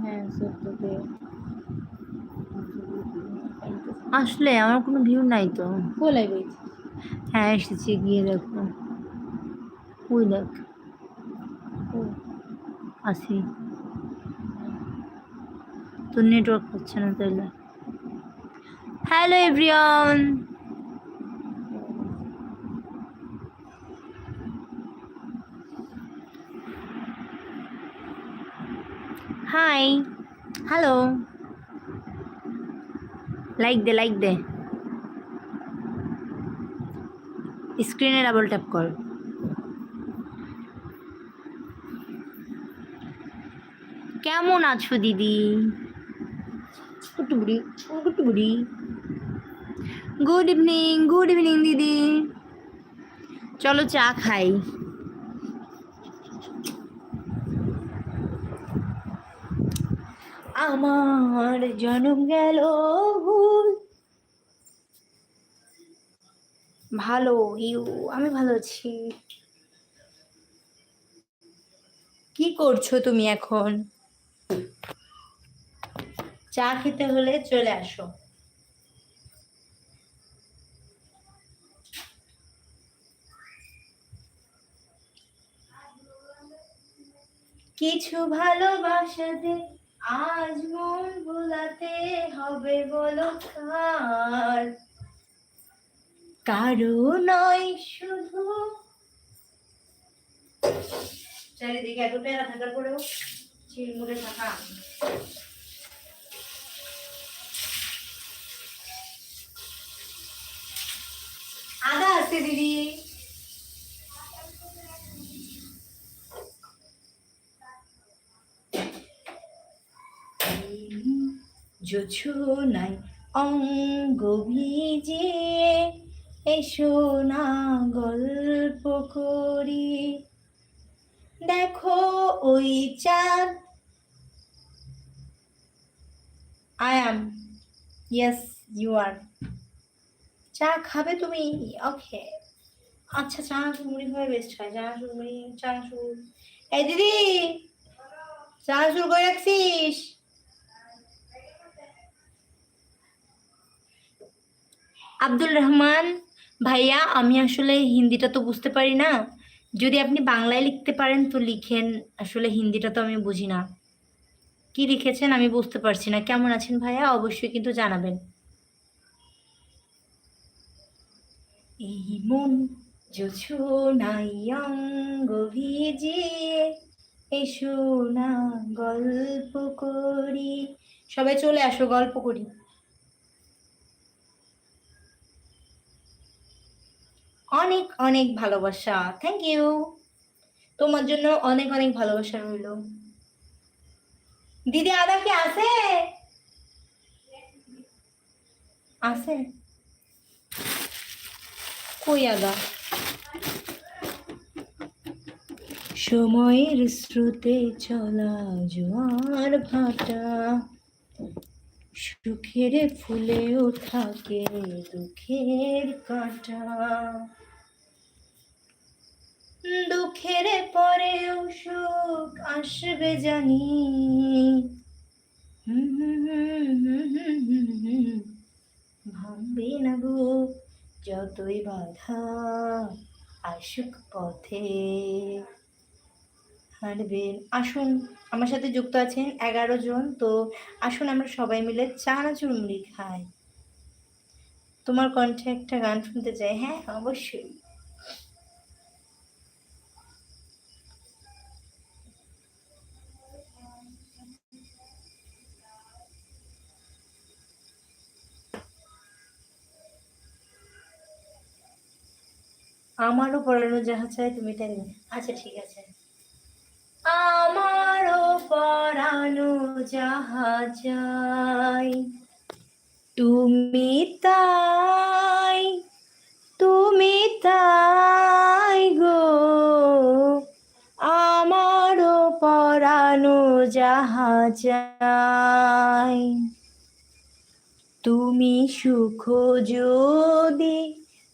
হ্যাঁ সত্যকে আসলে আমার কোনো ভিউ নাই তো। কোলাই বইছি হ্যাঁ এসেছি গিয়ে দেখো। ওই দেখ। আসি তোর নেটওয়ার্ক হচ্ছে না তাইলে। Hello everyone hi hello like দে লাইক দে. স্ক্রিনে ডাবল ট্যাপ কর। কেমন আছো দিদি? কুটুবুড়ি কুটুবুড়ি গুড ইভিনিং গুড ইভিনিং দিদি। চলো চা খাই। আমার জনম গেল ভুল। ভালো, ইউ, আমি ভালো আছি। কি করছ তুমি এখন? চা খেতে হলে চলে আসো। কিছু ভালোবাসাতে আজ মন ভোলাতে হবে বলো কার? কারও নয় শুধু। চারিদিকে এত পেয়ারা থাকার পরেও চিরমুড়ে থাকা। আদা আছে দিদি। নাই অঙ্গ ভিজে এসো না গল্প করি। দেখো ওই চাঁদ। I am yes you are চা খাবে তুমি? ওকে আচ্ছা চা মুড়ি ভাবে বেস্ট হয়। চা মুড়ি চা এই দিদি, চা শুরু করে রাখছিস? আব্দুল রহমান, ভাইয়া, আমি আসলে হিন্দিটা তো বুঝতে পারি না। যদি আপনি বাংলায় লিখতে পারেন, তো লিখেন। আসলে হিন্দিটা তো আমি বুঝি না। কি লিখেছেন আমি বুঝতে পারছি না। কেমন আছেন ভাইয়া? অবশ্যই কিন্তু জানাবেন। এই মন জোছনাই অঙ্গ ভিজিয়ে, এসো গল্প করি। সবাই চলে আসো, গল্প করি। অনেক অনেক ভালোবাসা। থ্যাংক ইউ তোমার জন্য অনেক অনেক ভালোবাসা রইল। দিদি আদা কি আছে? আছে? কই আদা? সময়ের স্রোতে চলা জোয়ার ভাটা, সুখের ফুলেও থাকে দুঃখের কাঁটা। দুঃখের পরেও সুখ আসবে জানি। ভাঙবে না গো, যতই বাধা আসুক পথে। হাঁটবেন আসুন, আমার সাথে যুক্ত আছেন এগারো জন, তো আসুন আমরা সবাই মিলে চানাচুর মুড়ি খাই। তোমার কণ্ঠে একটা গান শুনতে চাই হ্যাঁ? অবশ্যই। আমারও পড়ানো যাহা চাই, তুমি তাই নেবে। আচ্ছা ঠিক আছে আমারও পড়ানো যাহা চাই, তুমি তাই তুমি তাই গো আমারও পড়ানো যাহা চাই, তুমি সুখ যদি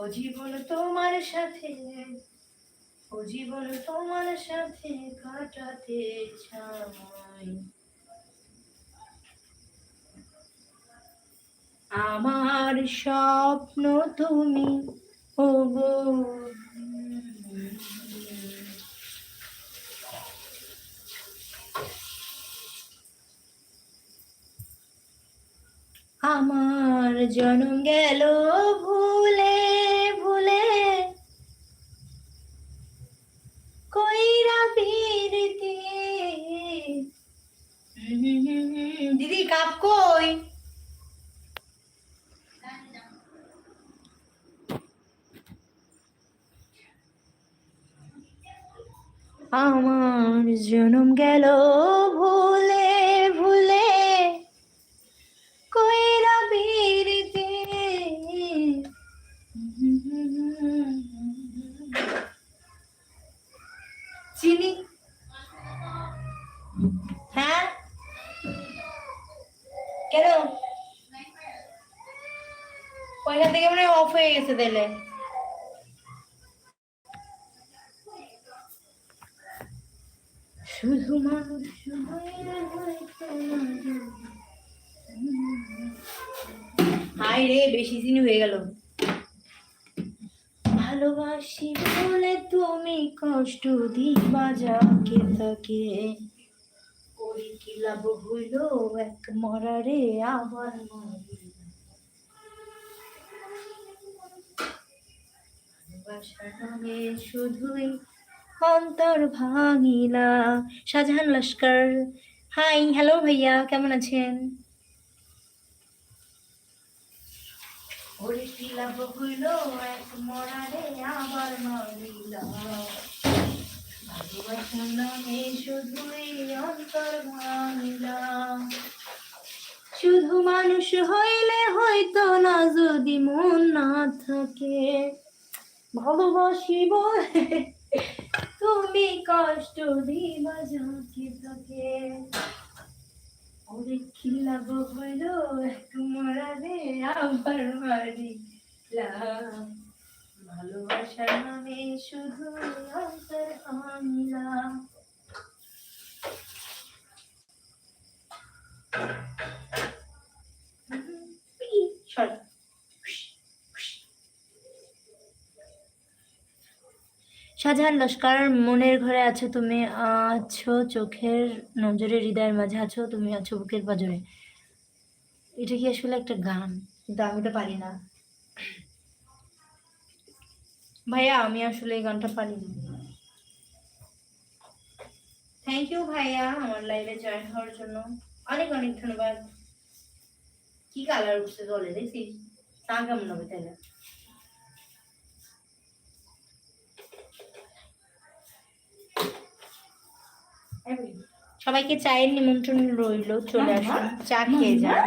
ও জীবন তোমার সাথে, ও জীবন তোমার সাথে কাটাতে চাই। আমার স্বপ্ন তুমি, ও গো। আমার জনম গেল ভুলে ভুলে কইরা বীরতি দিদি কাপ কই আমার জনম গেল ভুলে ভুলে কইরা বীরতি চিনি হ্যাঁ? কেন? ওইখান থেকে মানে অফ হয়ে গেছে তাহলে শুধু মানুষ রে, বেশি দিন হয়ে গেল। ভালোবাসি বলে তুমি কষ্ট দিবা যাকে তাকে। ওই কি লাভ হইল এক মরারে আবার। শুধুই অন্তর ভাঙিলা। শাহজাহান লস্কর। হাই, হ্যালো ভাইয়া, কেমন আছেন? ওরে কি লাভ হইল এক ভাঙিলা শুধু মানুষ হইলে হয়তো না, যদি মন না থাকে। ভালোবাসি বলে তুমি কষ্ট দিবা যাকে তাকে। ওরে কি লাভ হইল এক মরারে আবার মারিলা ভালোবাসার নামে শুধু অন্তর শাহজাহান লস্কর মনের ঘরে আছো তুমি? আছো চোখের নজরে, হৃদয়ের মাঝে আছো তুমি? আছো বুকের পাজরে। এটা কি আসলে একটা গান? কিন্তু আমি তো পারি না। ভাইয়া আমি আসলে এই গানটা পারি না। থ্যাংক ইউ ভাইয়া আমার লাইভে জয়েন হওয়ার জন্য। অনেক অনেক ধন্যবাদ। কি কালার উঠছে জলে দেখছিস তা কেমন হবে তাই না সবাইকে চায়ের নিমন্ত্রণ রইল চলে আসুন চা খেয়ে যান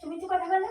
তুমি তো কথা বলো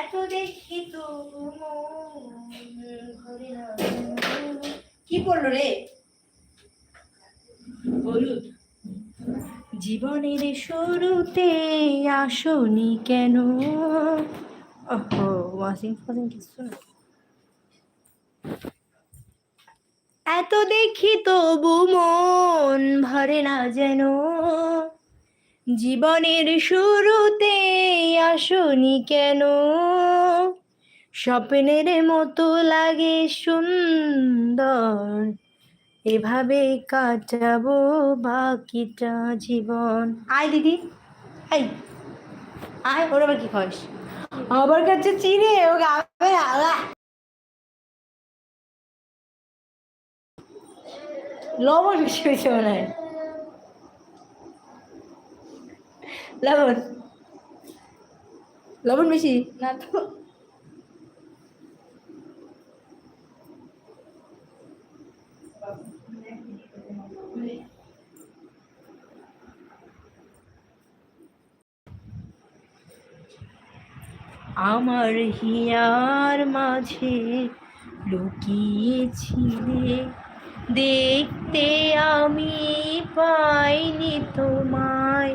এত দেখি তো কি বলল রে? হলুদ। জীবনের শুরুতে আসনি কেন? ওহো ওয়াশিং ফাশিং কিছু না এত দেখি তবু মন ভরে না যেন। জীবনের শুরুতে আসনি কেন? স্বপ্নের মতো লাগে সুন্দর, এভাবে কাটাবো বাকিটা জীবন। আয় দিদি আই আয়, ওর আবার কি খাস আবার কাছে চিনে ও গাবে লবণ বেশি হয়েছে মনে হয়। লবণ লবণ বেশি না তো আমার হিয়ার মাঝে লুকিয়েছিলে। দেখতে আমি পাইনি তোমায়।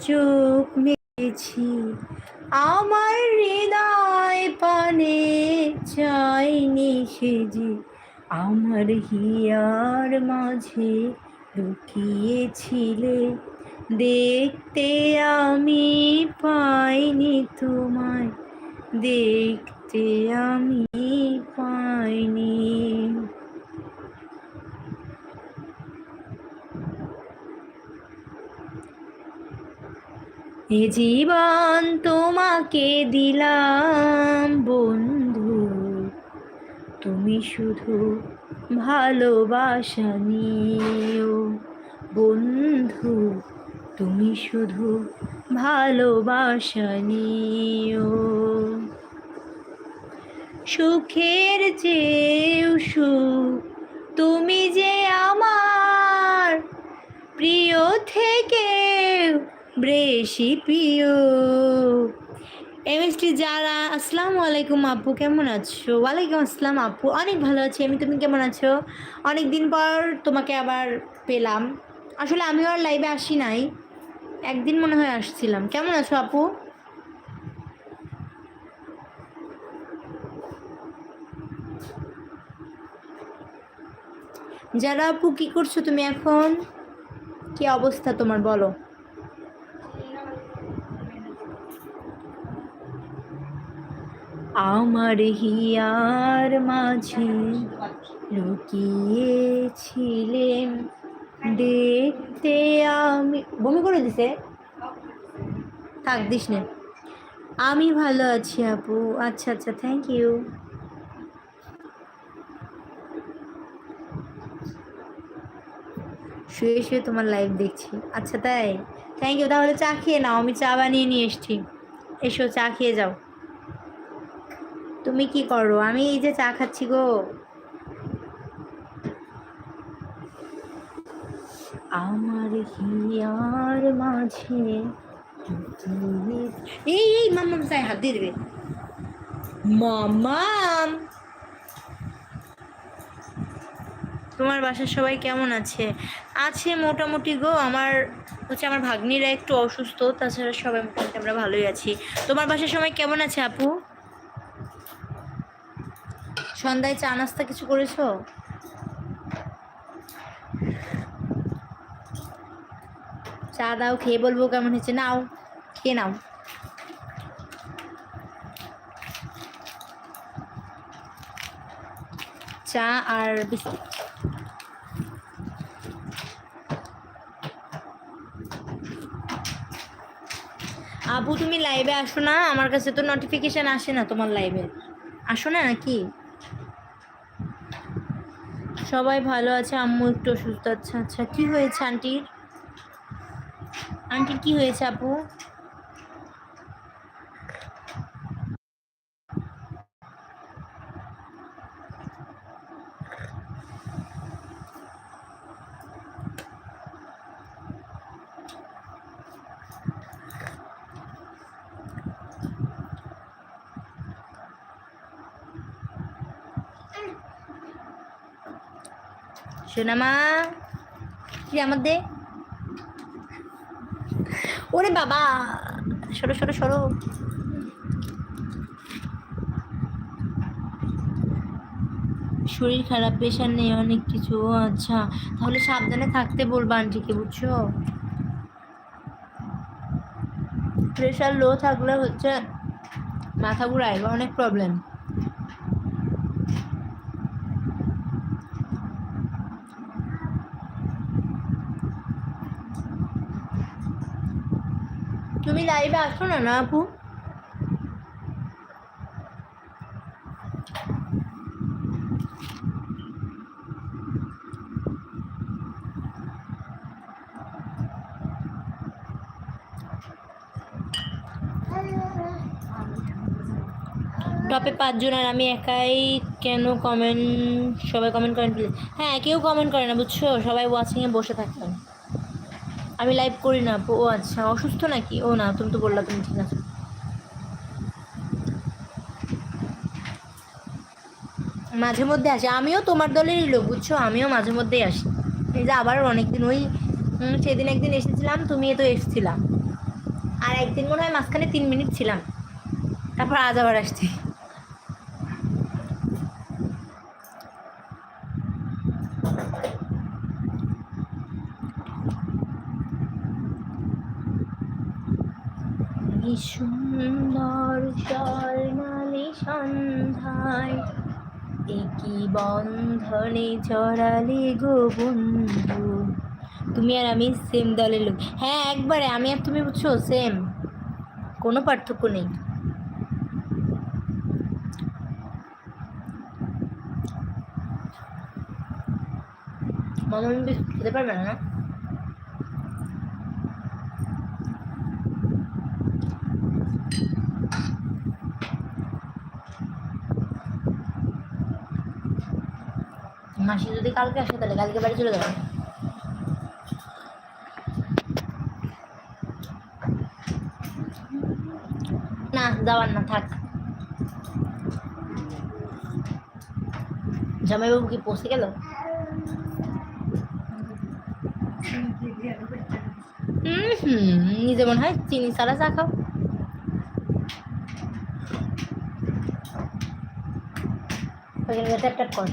চোখ মেরেছি আমার হৃদয় পানে চাইনি সে যে আমার হিয়ার মাঝে লুকিয়েছিলে, দেখতে আমি পাইনি তোমায়, দেখতে আমি পাইনি। এ জীবন তোমাকে দিলাম, বন্ধু। তুমি শুধু ভালোবাসা নিও বন্ধু। তুমি শুধু ভালোবাসা নিও সুখের চেয়েও সুখ। তুমি যে আমার প্রিয় থেকে বেশি প্রিয় এমএসটি যারা, আসসালামু আলাইকুম আপু, কেমন আছো? ওয়ালাইকুম আসসালাম আপু, অনেক ভালো আছি। আমি, তুমি কেমন আছো? অনেক দিন পর তোমাকে আবার পেলাম। আসলে আমিও আর লাইভে আসি নাই। একদিন মনে হয় আসছিলাম। কেমন আছো আপু? যারা আপু, কি করছ তুমি এখন? কি অবস্থা তোমার, বলো। আমার হিয়ার মাঝে লুকিয়েছিলেন। দেখতে আমি বমি করে দিছে। থাক, দিস নে। আমি ভালো আছি আপু। আচ্ছা আচ্ছা থ্যাংক ইউ শুয়ে শুয়ে তোমার লাইভ দেখছি। আচ্ছা তাই। থ্যাংক ইউ তাহলে চা খেয়ে নাও। আমি চা বানিয়ে নিয়ে এসছি। এসো, চা খেয়ে যাও। তুমি কি করো? আমি এই যে চা খাচ্ছি গো। আমার হিয়ার মাঝে এই এই মাম্মাম চাই হাত দিয়ে দেবে। মামাম তোমার বাসার সবাই কেমন আছে? আছে মোটামুটি গো আমার হচ্ছে আমার ভাগ্নিরা একটু অসুস্থ তাছাড়া সবাই মোটামুটি আমরা ভালোই আছি। তোমার বাসার সবাই কেমন আছে আপু? সন্ধ্যায় চা নাস্তা কিছু করেছ? চা দাও, খেয়ে বলব কেমন হয়েছে। নাও, খেয়ে নাও। চা আর বিস্কিট। আবু, তুমি লাইভে আসো না। আমার কাছে তো নোটিফিকেশন আসে না তোমার লাইভে আসো না নাকি? সবাই ভালো আছে, আম্মু একটু অসুস্থ আচ্ছা আচ্ছা কী হয়েছে আন্টির আন্টির কী হয়েছে আপু? সোনামা কি আমার দে? ওরে বাবা, সরো সরো সরো। শরীর খারাপ, প্রেশার নেই, অনেক কিছু। আচ্ছা তাহলে সাবধানে থাকতে বলবা আন্টিকে, বুঝছ? প্রেশার লো থাকলে হচ্ছে মাথা ঘুরায় অনেক প্রবলেম তুমি লাইভে আসো না না আপু? টপে পাঁচজন আর আমি একাই কেন কমেন্ট সবাই কমেন্ট করেন প্লিজ হ্যাঁ কেউ কমেন্ট করে না, বুঝছ? সবাই ওয়াচিংয়ে বসে থাকতেন আমি লাইভ করি না। ও আচ্ছা অসুস্থ নাকি? ও না, তুমি তো বললা তুমি ঠিক আছে। মাঝে মধ্যে আসি। আমিও তোমার দলেরই লোক, বুঝছ? আমিও মাঝে মধ্যেই আসি। এই যে আবার অনেকদিন ওই সেদিন একদিন এসেছিলাম তুমি তো এসেছিলা। আর একদিন মনে হয় মাঝখানে তিন মিনিট ছিলাম। তারপর আজ আবার আসছি। এই সুন্দর স্বর্ণালী সন্ধ্যায়? একই বন্ধনে চড়ালে গো বন্ধু? তুমি আর আমি সেম দলের লোক। হ্যাঁ একবারে আমি আর তুমি বুঝছ সেম কোনো পার্থক্য নেই। মামা খেতে পারবে না না মাসি যদি কালকে আসো তাহলে, কালকে বাড়ি চলে যাবে। না, যাওয়ার না, থাক। জামাইবাবু কি পৌঁছে গেল? নিজে মনে হয় চিনি ছাড়া চা খাও। ওইখানে ট্যাপ ট্যাপ কর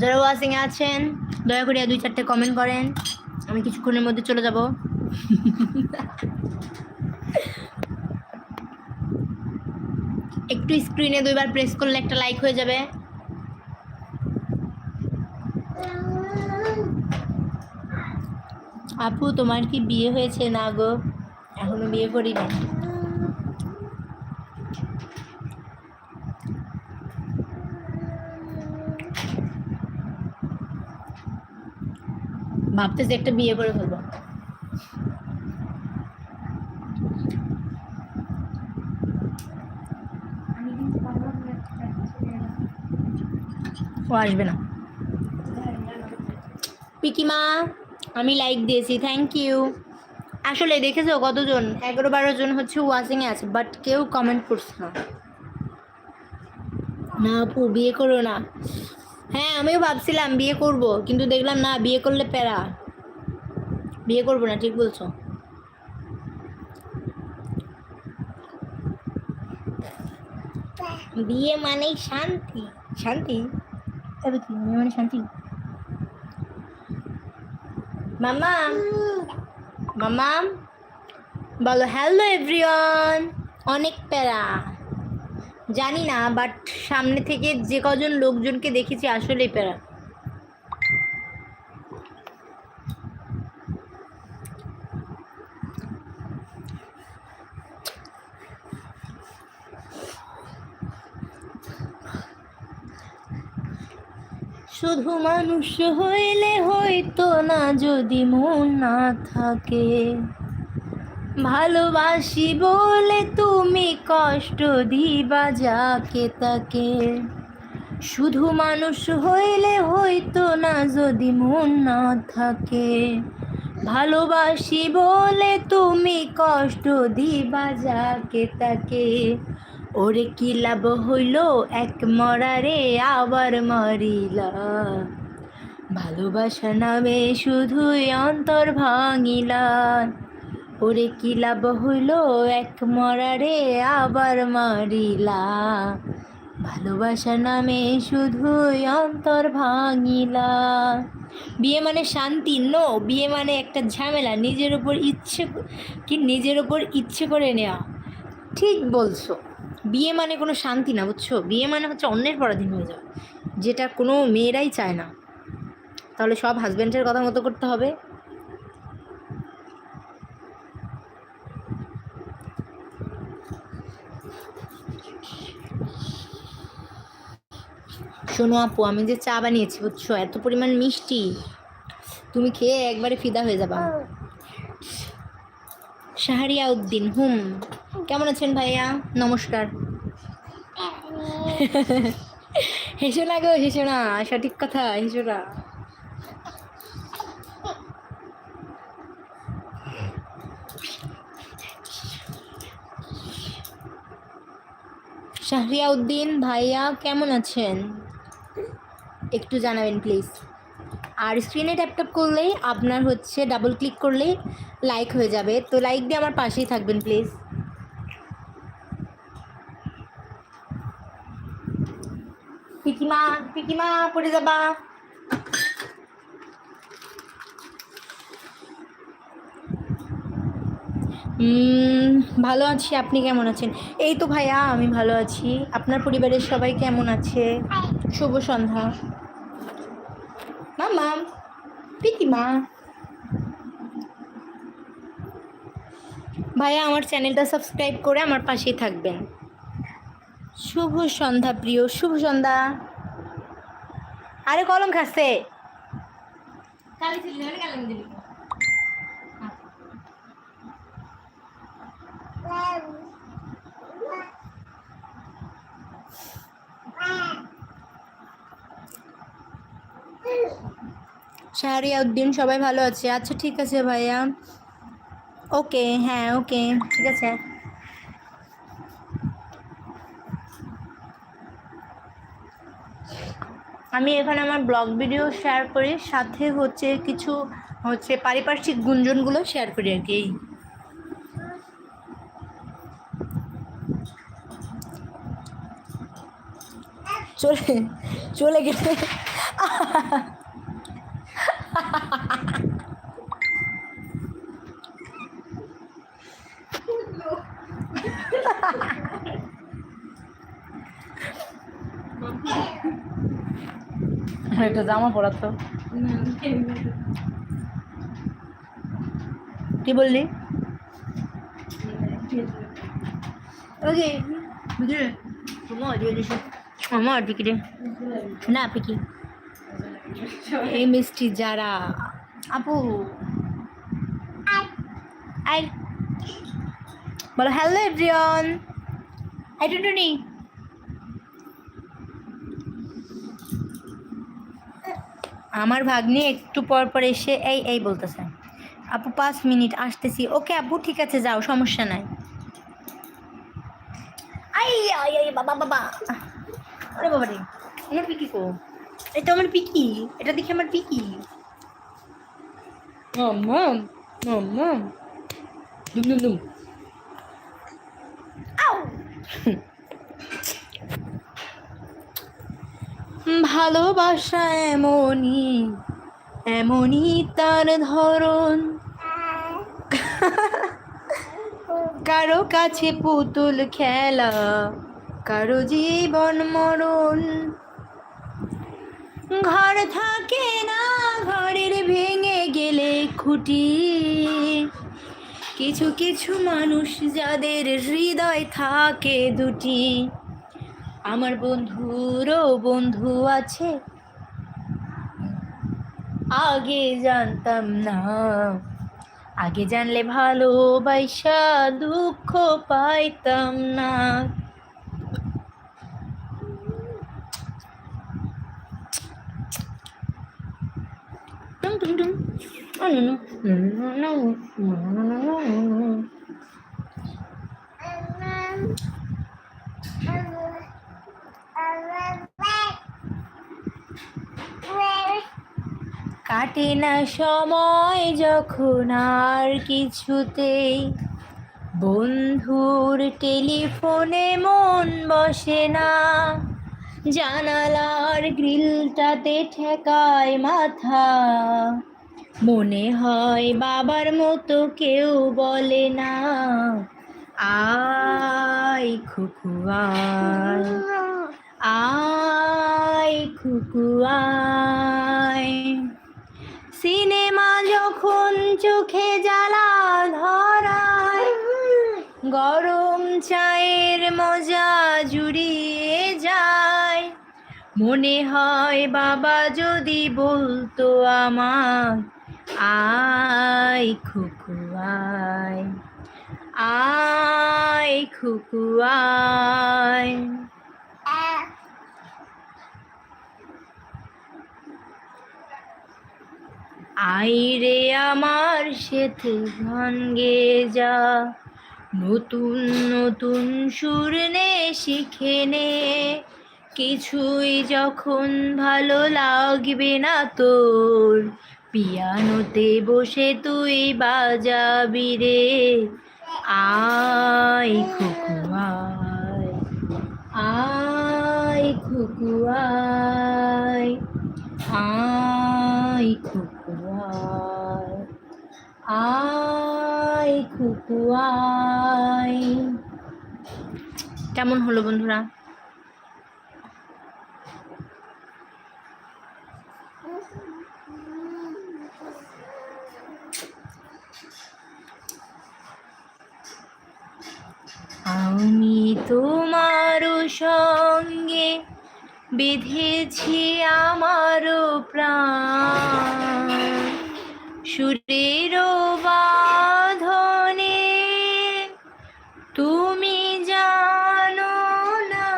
যারা ওয়াচিং এ আছেন, দয়া করে দুই চারটে কমেন্ট করেন। আমি কিছুক্ষণের মধ্যে চলে যাব। একটু স্ক্রিনে দুইবার প্রেস করলে একটা লাইক হয়ে যাবে। আপু, তোমার কি বিয়ে হয়েছে? না গো, এখনও বিয়ে করিনি। ভাবতেছি একটা বিয়ে করে ফেলব। ও আসবে না। পিকিমা আমি লাইক দিয়েছি থ্যাংক ইউ আসলে দেখেছ কতজন? এগারো বারো জন হচ্ছে ওয়াচিংয়ে আছে বাট কেউ কমেন্ট করছে না। না আপু বিয়ে করো না। হ্যাঁ আমিও ভাবছিলাম বিয়ে করব, কিন্তু দেখলাম না, বিয়ে করলে প্যারা। বিয়ে করব না, ঠিক বলছো। বিয়ে মানেই শান্তি। শান্তি? মানে শান্তি? মামা মামা বলো হ্যালো এভরিওয়ান অনেক প্যারা। জানি না বাট সামনে থেকে যে কজন লোকজনকে দেখেছি আসলেই প্যারা। শুধু মানুষ হইলে হইতো না, যদি মন না থাকে। ভালোবাসি বলে তুমি কষ্ট দিবা যাকে তাকে। শুধু মানুষ হইলে হইতো না যদি মন না থাকে। ভালোবাসি বলে তুমি কষ্ট দিবা যাকে তাকে। ওরে কি লাভ হইল এক মরারে আবার মরিলা। ভালোবাসা নামে শুধুই অন্তর ভাঙিলা। ওরে কি লাভ হইল? এক মরারে আবার মারিলা। ভালোবাসা নামে শুধুই অন্তর ভাঙিলা। বিয়ে মানে শান্তি? নো, বিয়ে মানে একটা ঝামেলা। নিজের ওপর ইচ্ছে কি নিজের ওপর ইচ্ছে করে নেওয়া। ঠিক বলছো। বিয়ে মানে কোনো শান্তি না, বুঝছ? বিয়ে মানে হচ্ছে অন্যের পরাধীন হয়ে যাওয়া। যেটা কোনো মেয়েরাই চায় না। তাহলে সব হাজব্যান্ডের কথা মতো করতে হবে। শোনো আপু, আমি যে চা বানিয়েছি, বুঝছ? এত পরিমাণ মিষ্টি। তুমি খেয়ে একবারে ফিদা হয়ে যাবা। শাহরিয়া উদ্দিন হুম। কেমন আছেন ভাইয়া? নমস্কার। হেসো না গো, হেসো না। সঠিক কথা, হেসো না। শাহরিয়া উদ্দিন ভাইয়া কেমন আছেন? একটু জানাবেন প্লিজ আর স্ক্রিনে ট্যাপ ট্যাপ করলেই আপনার হচ্ছে ডাবল ক্লিক করলেই লাইক হয়ে যাবে। তো লাইক দিয়ে আমার পাশেই থাকবেন প্লিজ পিকিমা পিকিমা, পড়ে যাবা। ভালো আছি, আপনি কেমন আছেন? এই তো ভাইয়া, আমি ভালো আছি। আপনার পরিবারের সবাই কেমন আছে? শুভ সন্ধ্যা। মামা পিকিমা ভাইয়া, আমার চ্যানেলটা সাবস্ক্রাইব করে আমার পাশেই থাকবেন। শুভ সন্ধ্যা, প্রিয়, শুভ সন্ধ্যা। আরে, কলম খাচ্ছে। কালি ছিল কালম দিবি শাহরিয়া উদ্দিন সবাই ভালো আছে? আচ্ছা ঠিক আছে ভাইয়া। ওকে হ্যাঁ ওকে, ঠিক আছে। আমি এখানে আমার ব্লগ ভিডিও শেয়ার করি, সাথে হচ্ছে কিছু হচ্ছে পারিপার্শ্বিক গুঞ্জনগুলো শেয়ার করি আর কি। চলে চলে গেলে একটা জামা পরাতো কি বললি? আমার পিকি রে না পিকি এই মিষ্টি যারা। আপু। আই বলো হ্যালো এভরিওয়ান আই টুটুনি আমার ভাগ্নি একটু পর পর এসে এই এই বলতেছে। আপু, পাঁচ মিনিট, আসতেছি। ওকে, আপু, ঠিক আছে, যাও, সমস্যা নাই। আই আই বাবা বাবা। আরে বাবা রে আমার পিকি কো? এটা আমার পিকি এটা দেখি আমার পিকি। মম মম মম মম। দুম দুম দুম। ভালোবাসা এমনই এমনই তার ধরন। কারও কাছে পুতুল খেলা কারও জীবন মরণ। ঘর থাকে না, ঘরের ভেঙে গেলে খুঁটি। কিছু কিছু মানুষ যাদের হৃদয় থাকে দুটি। আমার বন্ধুরও বন্ধু আছে। আগে জানতাম না। আগে জানলে ভালোবাসা দুঃখ পাইতাম না। কাটে না সময় যখন আর কিছুতেই। বন্ধুর টেলিফোনে মন বসে না। জানালার গ্রিলটাতে ঠেকায় মাথা। মনে হয় বাবার মতো কেউ বলে না। আয় খুকু আয় আয় খুকু সিনেমা যখন চোখে জ্বালা ধরায়, গরম চায়ের মজা জুড়িয়ে যায়। মনে হয় বাবা যদি বলতো আমার আয় খুকু, আয়। আয় আয়। আইরে আমার সেথে গান যা নতুন নতুন সুর নে শিখে নে। কিছুই যখন ভালো লাগবে না তোর পিয়ানোতে বসে তুই বাজাবি রে। আয় খুকু আয় আয় খুকু আয় আয় খুকু আয় কেমন হলো বন্ধুরা আমি তোমারও সঙ্গে বেঁধেছি আমারও প্রাণ। সুরের বাঁধনে তুমি জানো না,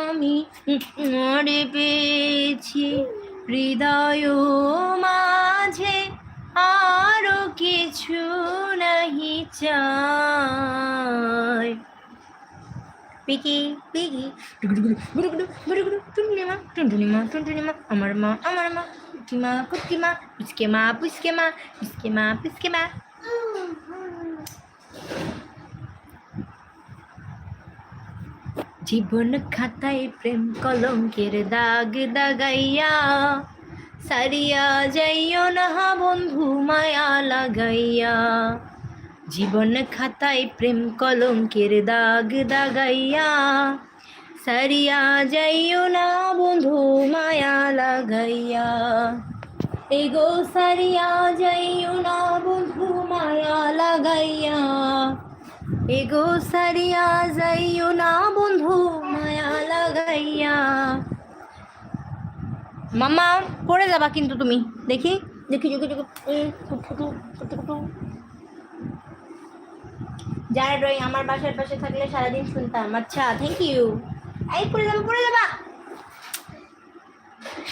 আমি মরে পেয়েছি। হৃদয় মাঝে আরও কিছু নাহি চাই। পিকি পিকি টুনটুনিমা টুনটুনিমা টুনটুনিমা আমার মা আমার মা কুটিমা কুটিমা পুচকে মা পুচকে মা মা পুচকে জীবন খাতায় প্রেম কলঙ্কের দাগ দাগাইয়া সারিয়া যাইও না বন্ধু মায়া লাগাইয়া জীবন খাতায় প্রেম কলঙ্কের দাগ দাগাইয়া, সারিয়া যাইও না বন্ধু মায়া লাগাইয়া। এগো সারিয়া যাইও না বন্ধু মায়া লাগাইয়া। এগো সারিয়া যাইও না বন্ধু মায়া লাগাইয়া। মামা, পড়ে যাবা কিন্তু তুমি, দেখি। দেখি চুকি ফুটু ফুটু ফুটু যারা ড্রয়িং আমার বাসার পাশে থাকলে সারাদিন শুনতাম। আচ্ছা থ্যাংক ইউ এই, পড়ে যাব, পড়ে যাবা।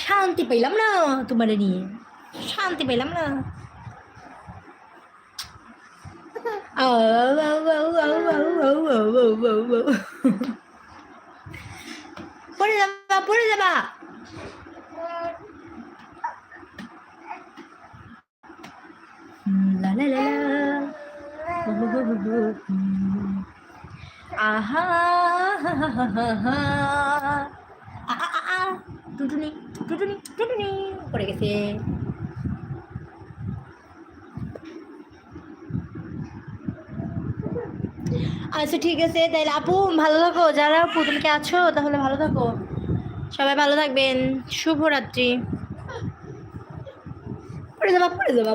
শান্তি পেলাম না তোমার নিয়ে। শান্তি পেলাম না। পড়ে যাবা পড়ে যাবা। la la আহা টুটুনি টুটুনি পড়ে গেছে আচ্ছা ঠিক আছে তাহলে আপু ভালো থাকো যারা আপু তুমি কি আছো তাহলে ভালো থাকো সবাই ভালো থাকবেন শুভরাত্রি পড়ে যাবা পড়ে যাবা